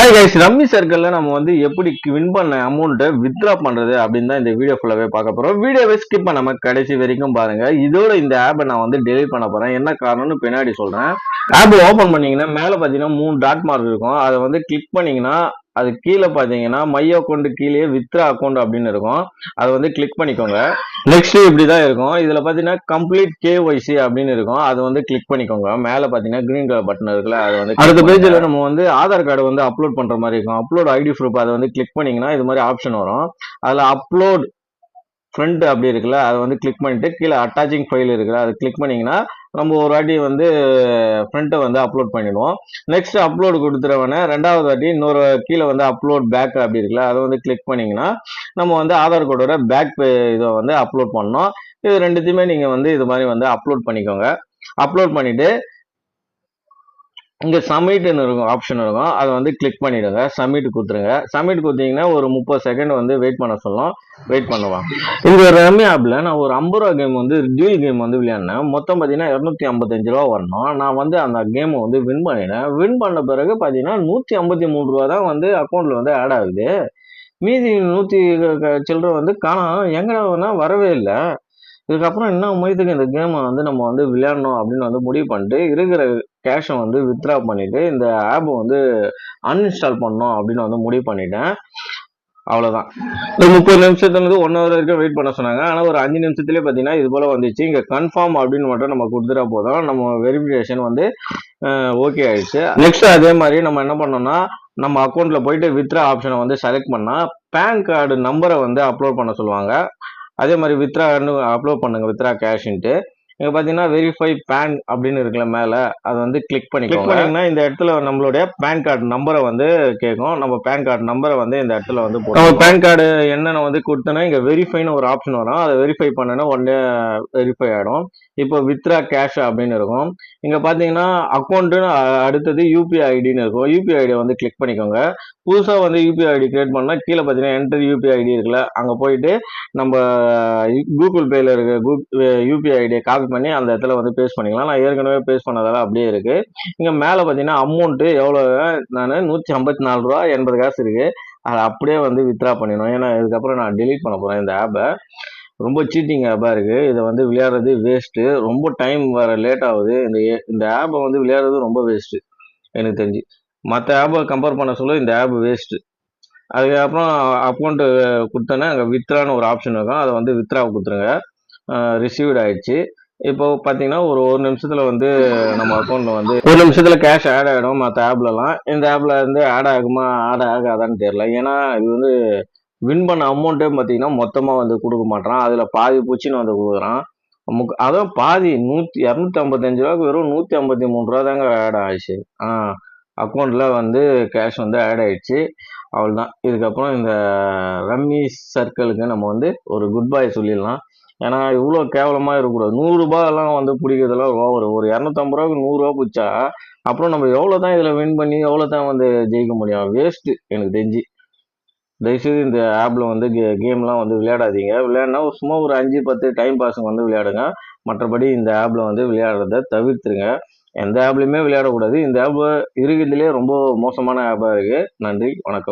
Hi guys rummy சர்க்கிளில் நம்ம வந்து எப்படி வின் பண்ண அமௌண்ட்டை வித்ட்ரா பண்றது அப்படின்னு தான் இந்த வீடியோ ஃபுல்லாகவே பார்க்க போகிறோம் வீடியோவை ஸ்கிப் பண்ணாம கடைசி வரைக்கும் பாருங்கள் இதோட இந்த ஆப்பை நான் வந்து டெலிட் பண்ண போகிறேன் என்ன காரணம்னு பின்னாடி சொல்கிறேன் ஆப் ஓப்பன் பண்ணிங்கன்னா மேலே பார்த்தீங்கன்னா மூணு டாட் மார்க் இருக்கும். அதை வந்து கிளிக் பண்ணிங்கன்னா அது கீழே பாத்தீங்கன்னா மை அக்கௌண்ட் கீழே வித்ரா அக்கௌண்ட் அப்படின்னு இருக்கும். அதை வந்து கிளிக் பண்ணிக்கோங்க. நெக்ஸ்ட் இப்படி தான் இருக்கும். இதுல பாத்தீங்கன்னா கம்ப்ளீட் கேஒய்சி அப்படின்னு இருக்கும். அதை வந்து கிளிக் பண்ணிக்கோங்க. மேல பாத்தீங்கன்னா கிரீன் கலர் பட்டன் இருக்குல்ல அது வந்து அடுத்த பேஜ்ல நம்ம வந்து ஆதார் கார்டு வந்து அப்லோட் பண்ற மாதிரி இருக்கும். அப்லோட் ஐடி ப்ரூஃப் அதை வந்து கிளிக் பண்ணீங்கன்னா இது மாதிரி ஆப்ஷன் வரும். அதுல அப்லோட் ஃப்ரண்ட் அப்படி இருக்குல்ல அதை வந்து கிளிக் பண்ணிட்டு கீழே அட்டாச்சிங் ஃபைல் இருக்குல்ல அதை கிளிக் பண்ணிங்கன்னா நம்ம ஒரு வாட்டி வந்து ஃப்ரண்ட்டை வந்து அப்லோட் பண்ணிடுவோம். நெக்ஸ்ட் அப்லோடு கொடுத்துறவனே ரெண்டாவது வாட்டி இன்னொரு கீழே வந்து அப்லோட் பேக் அப்படி இருக்குல்ல அதை வந்து கிளிக் பண்ணீங்கன்னா நம்ம வந்து ஆதார் கார்டோட பேக் இதை வந்து அப்லோட் பண்ணோம் இது ரெண்டுத்தையுமே நீங்கள் வந்து இது மாதிரி வந்து அப்லோட் பண்ணிக்கோங்க. அப்லோட் பண்ணிவிட்டு இங்கே சப்மிட்னு இருக்கும் ஆப்ஷன் இருக்கும். அதை வந்து கிளிக் பண்ணிடுங்க. சப்மிட் கொடுத்துருங்க. சப்மிட் கொடுத்தீங்கன்னா ஒரு முப்பது செகண்ட் வந்து வெயிட் பண்ண சொல்லும். வெயிட் பண்ணுவான். இந்த ரம்மி ஆப்பில் நான் ஒரு ஐம்பது ரூபா கேம் வந்து டியூல் கேம் வந்து விளையாடினேன். மொத்தம் பார்த்தீங்கன்னா இரநூத்தி ஐம்பத்தஞ்சு ரூபா வரணும். நான் வந்து அந்த கேமை வந்து வின் பண்ணினேன் வின் பண்ண பிறகு பார்த்தீங்கன்னா நூற்றி ஐம்பத்தி மூணு ரூபா தான் வந்து அக்கௌண்ட்டில் வந்து ஆட் ஆகுது. மீதி நூற்றி சில்லற வந்து காணும். எங்கடா வரவே இல்லை. இதுக்கப்புறம் என்ன முயற்சிக்கு இந்த கேமை வந்து நம்ம வந்து விளையாடணும் அப்படின்னு வந்து முடிவு பண்ணிட்டு இருக்கிற கேஷை வந்து வித்ட்ரா பண்ணிவிட்டு இந்த ஆப்பை வந்து அன்இன்ஸ்டால் பண்ணோம் அப்படின்னு வந்து முடிவு பண்ணிட்டேன். அவ்வளோதான் ஒரு முப்பது நிமிஷத்துலேருந்து ஒன் ஹவர் வரைக்கும் வெயிட் பண்ண சொன்னாங்க. ஆனால் ஒரு அஞ்சு நிமிஷத்துலேயே பார்த்தீங்கன்னா இது போல் வந்துச்சு. இங்கே கன்ஃபார்ம் அப்படின்னு மட்டும் நம்ம கொடுத்துட்டா போதும். நம்ம வெரிஃபிகேஷன் வந்து ஓகே ஆயிடுச்சு. நெக்ஸ்ட் அதே மாதிரி நம்ம என்ன பண்ணோம்னா நம்ம அக்கௌண்ட்டில் போயிட்டு வித்ரா ஆப்ஷனை வந்து செலக்ட் பண்ணால் பேன் கார்டு நம்பரை வந்து அப்லோட் பண்ண சொல்லுவாங்க. அதே மாதிரி வித்ரான்னு அப்லோட் பண்ணுங்க வித்ரா கேஷ்ன்ட்டு இங்க பாத்தீங்கன்னா வெரிஃபை பேன் அப்படின்னு இருக்குல்ல மேல அதை வந்து கிளிக் பண்ணி கிளிக் பண்ணீங்கன்னா இந்த இடத்துல நம்மளுடைய பேன் கார்டு நம்பரை வந்து கேட்கும். நம்ம பேன் கார்டு நம்பரை வந்து இந்த இடத்துல வந்து நம்ம பேன் கார்டு என்னென்ன வந்து கொடுத்தோன்னா இங்க வெரிஃபைன்னு ஒரு ஆப்ஷன் வரும். அதை வெரிஃபை பண்ணனா உடனே வெரிஃபை ஆயிடும். இப்போ வித்ரா கேஷ் அப்படின்னு இருக்கும். இங்க பாத்தீங்கன்னா அக்கௌண்ட்டு அடுத்தது யூபிஐ ஐடின்னு இருக்கும். யூபிஐ ஐடியை வந்து கிளிக் பண்ணிக்கோங்க. புதுசாக வந்து யூபிஐ ஐடி கிரியேட் பண்ணால் கீழே பார்த்தீங்கன்னா என்டர் யூபிஐ ஐடி இருக்குல்ல அங்கே போயிட்டு நம்ம கூகுள் பேயில் இருக்க யூபிஐ ஐடியை காப்பி பண்ணி அந்த இடத்துல வந்து பேஸ்ட் பண்ணிக்கலாம். நான் ஏற்கனவே பேஸ்ட் பண்ணதால அப்படியே இருக்குது இங்கே மேலே பார்த்தீங்கன்னா அமௌண்ட்டு எவ்வளோ நான் நூற்றி ஐம்பத்தி நாலு ரூபா எண்பது காசு இருக்குது அதை அப்படியே வந்து வித்ரா பண்ணிடணும். ஏன்னா இதுக்கப்புறம் நான் டெலீட் பண்ண போகிறேன் இந்த ஆப்பை ரொம்ப சீட்டிங் ஆப்பாக இருக்குது இதை வந்து விளையாடுறது வேஸ்ட்டு ரொம்ப டைம் வர லேட் ஆகுது. இந்த இந்த ஆப்பை வந்து விளையாடுறது ரொம்ப வேஸ்ட்டு எனக்கு தெரிஞ்சு. மற்ற ஆப்பை கம்பேர் பண்ண சொல்ல இந்த ஆப் வேஸ்ட்டு அதுக்கப்புறம் அக்கௌண்ட்டு கொடுத்தோன்னே அங்கே வித்ரான்னு ஒரு ஆப்ஷன் இருக்கும். அதை வந்து வித்ரா கொடுத்துருங்க. ரிசீவ்ட் ஆயிடுச்சு. இப்போ பார்த்தீங்கன்னா ஒரு ஒரு நிமிஷத்தில் வந்து நம்ம அக்கௌண்ட்டில் வந்து ஒரு நிமிஷத்தில் கேஷ் ஆட் ஆகிடும் மற்ற ஆப்லலாம் இந்த ஆப்பில் வந்து ஆட் ஆகுமா ஆட் ஆகாதான்னு தெரியல. ஏன்னா இது வந்து வின் பண்ண அமௌண்ட்டே பார்த்தீங்கன்னா மொத்தமாக வந்து கொடுக்க மாட்டான் அதில் பாதி பூச்சின்னு வந்து கொடுக்குறான். முக் அதான் பாதி நூற்றி இரநூத்தி ஐம்பத்தஞ்சு ரூபாய்க்கு வெறும் நூற்றி ஐம்பத்தி மூணு ரூபா தாங்க ஆட் ஆயிடுச்சு ஆ. அக்கௌண்ட்டில் வந்து கேஷ் வந்து ஆட் ஆயிடுச்சு. அவ்வளோதான் இதுக்கப்புறம் இந்த ரம்மி சர்க்கிளுக்கு நம்ம வந்து ஒரு குட் பாய் சொல்லிடலாம். ஏன்னா இவ்வளோ கேவலமாக இருக்கக்கூடாது. நூறுரூபாயெல்லாம் வந்து பிடிக்கிறதெல்லாம் ஓவர் ஒரு இரநூத்தம்பது ரூபாய்க்கு நூறுரூவா பிடிச்சா அப்புறம் நம்ம எவ்வளோ தான் இதில் வின் பண்ணி எவ்வளோ தான் வந்து ஜெயிக்க முடியும். வேஸ்ட்டு எனக்கு தெரிஞ்சு. தயவுசெய்து இந்த ஆப்பில் வந்து கே கேம்லாம் வந்து விளையாடாதீங்க. விளையாடினா சும்மா ஒரு அஞ்சு பத்து டைம் பாஸுங்க வந்து விளையாடுங்க. மற்றபடி இந்த ஆப்பில் வந்து விளையாடுறத தவிர்த்துருங்க. எந்த ஆப்லையுமே விளையாடக்கூடாது இந்த ஆப் இருக்கிறதுலே ரொம்ப மோசமான ஆப்பாக இருக்குது நன்றி வணக்கம்.